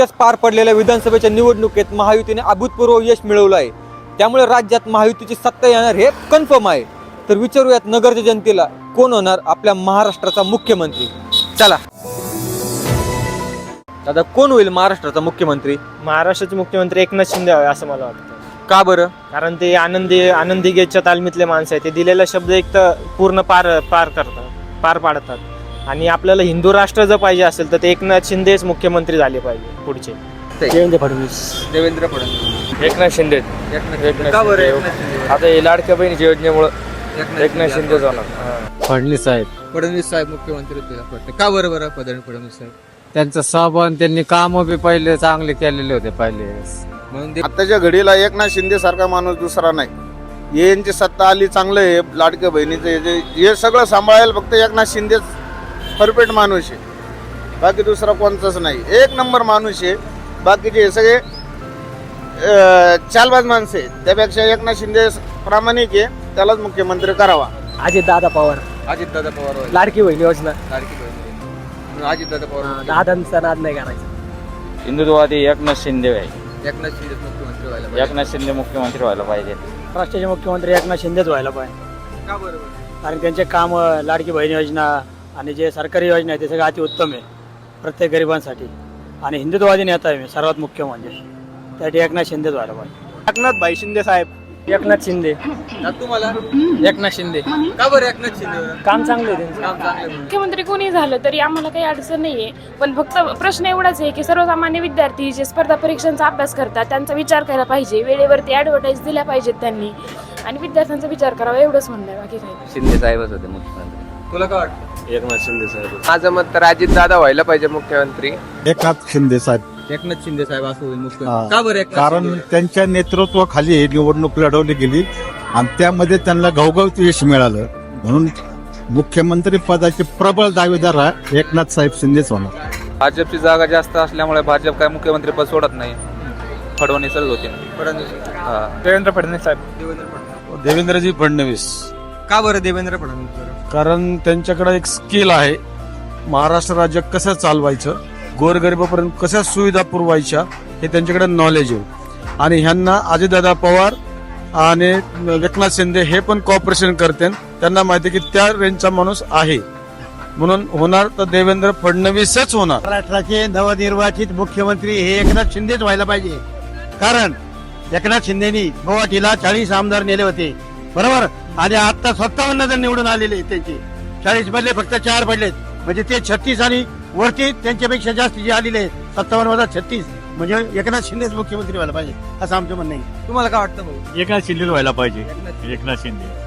नुकत्याच पार पडलेल्या विधानसभेच्या निवडणुकीत महायुतीने अभूतपूर्व यश मिळवलं आहे त्यामुळे राज्यात महायुतीची सत्ता येणार हे कन्फर्म आहे. तर विचारूयात नगरच्या जनतेला कोण होणार आपल्या महाराष्ट्राचा मुख्यमंत्री? चला. दादा कोण होईल महाराष्ट्राचा मुख्यमंत्री? महाराष्ट्राचे मुख्यमंत्री एकनाथ शिंदे हवे असं मला वाटतं. का बरं? कारण ते आनंदी आनंदी गेटच्या तालमीतले माणसं आहे ते दिलेला शब्द एक तर पूर्ण पार पार करतात पार पाडतात. आणि आपल्याला हिंदू राष्ट्र जर पाहिजे असेल तर ते एकनाथ शिंदेच मुख्यमंत्री झाले पाहिजे पुढचे. देवेंद्र फडणवीस. देवेंद्र फडणवीस. एकनाथ शिंदे. एकनाथ का बरं एकनाथ शिंदे? आता हे लाडक्या बहिणीच्या योजनेमुळे एकनाथ शिंदे होणार फडणवीस साहेब. फडणवीस साहेब मुख्यमंत्री होतील असं वाटतं. का बरं बरं फडण- फडणवीस साहेब? त्यांचं सहभान त्यांनी काम बी पहिले चांगले केलेले होते पहिले. म्हणून ते आताच्या घडीला एकनाथ शिंदे सारखा माणूस दुसरा नाही. यांची सत्ता आली चांगलं आहे लाडक्या बहिणीचं हे जे- हे सगळं सांभाळायला फक्त एकनाथ शिंदेच परफेक्ट माणूस आहे. बाकी दुसरा कोणताच नाही. एक नंबर माणूस आहे. बाकीचे सगळे चालबाज माणसं आहेत. त्यापेक्षा एकनाथ शिंदे प्रामाणिक आहे. त्यालाच मुख्यमंत्री करावा. अजित दादा पवार. अजित दादा पवार. लाडकी बहीण योजना. लाडकी बहीण. अजित दादा पवार. दादांचा नाद नाही करायचा. हिंदुत्ववादी एकनाथ शिंदे आहे एकनाथ शिंदे मुख्यमंत्री व्हायला पाहिजे. एकनाथ शिंदे मुख्यमंत्री व्हायला पाहिजे. राष्ट्राचे मुख्यमंत्री एकनाथ शिंदेच व्हायला पाहिजे. का बरं? बरं? कारण त्यांचे काम लाडकी बहीण योजना आणि जे सरकारी योजना आहे ते सगळं अति उत्तम आहे प्रत्येक गरिबांसाठी. आणि हिंदुत्ववादी नेता आहे मी सर्वात मुख्य म्हणजे. त्यासाठी एकनाथ शिंदेच व्हायला पाहिजे. एकनाथ भाई शिंदे साहेब. एकनाथ शिंदे. ना तुम्हाला एकनाथ शिंदे. का बरं एकनाथ शिंदे? काम चांगलं आहे त्यांचं. काम चांगलं आहे म्हणून. मुख्यमंत्री कोणी झालं तरी आम्हाला काही अडचण नाहीये. पण फक्त प्रश्न एवढाच आहे की सर्वसामान्य विद्यार्थी जे स्पर्धा परीक्षांचा अभ्यास करतात त्यांचा विचार करायला पाहिजे. वेळेवरती ऍडव्हर्टाईज दिल्या पाहिजेत त्यांनी. आणि विद्यार्थ्यांचा विचार करावा एवढंच म्हणणं आहे. बाकी काही नाही. शिंदे साहेबच होते मुख्यमंत्री. तुला काय वाटतं? एकनाथ शिंदे साहेब. माझं मत तर अजित दादा व्हायला पाहिजे मुख्यमंत्री. एकनाथ शिंदे साहेब. एकनाथ शिंदे साहेब असं होईल मुख्यमंत्री हा. का बरं एकनाथ कारण शिंदे? त्यांच्या नेतृत्वाखाली ही निवडणूक लढवली गेली आणि त्यामध्ये त्यांना घवघवत यश मिळालं. म्हणून मुख्यमंत्री पदाचे प्रबळ दावेदार हा एकनाथ साहेब शिंदेच होणार. भाजपची जागा जास्त असल्यामुळे भाजप काय मुख्यमंत्री पद सोडत नाही. फडणवीसच होते. फडणवीस. हा. देवेंद्र फडणवीस साहेब. देवेंद्र फडणवीस देवेंद्रजी फडणवीस. का बरं देवेंद्र फडणवीस बरं? कारण त्यांच्याकडे एक स्किल आहे. महाराष्ट्र राज्य कसं चालवायचं गोरगरिबापर्यंत कशा सुविधा पुरवायच्या हे त्यांच्याकडे नॉलेज आहे. आणि ह्यांना अजितदादा पवार आणि एकनाथ शिंदे हे पण कॉपरेशन करते. त्यांना माहिती आहे की त्या रेंजचा माणूस आहे. म्हणून होणार तर देवेंद्र फडणवीसच होणार. महाराष्ट्राचे नवनिर्वाचित मुख्यमंत्री हे एकनाथ शिंदेच व्हायला पाहिजे. कारण एकनाथ शिंदेनी गुवाहाटीला चाळीस आमदार नेले होते. बरोबर? आणि आता सत्तावन्न जण निवडून आलेले त्यांचे. चाळीस मधले फक्त चार पडलेत म्हणजे ते छत्तीस आणि वरती त्यांच्यापेक्षा जास्त जे आलेले आहेत सत्तावन्न वजा छत्तीस म्हणजे एकनाथ शिंदेच मुख्यमंत्री व्हायला पाहिजे असं आमचं म्हणणं आहे. तुम्हाला काय वाटतं एकनाथ शिंदे व्हायला पाहिजे. एकनाथ शिंदे.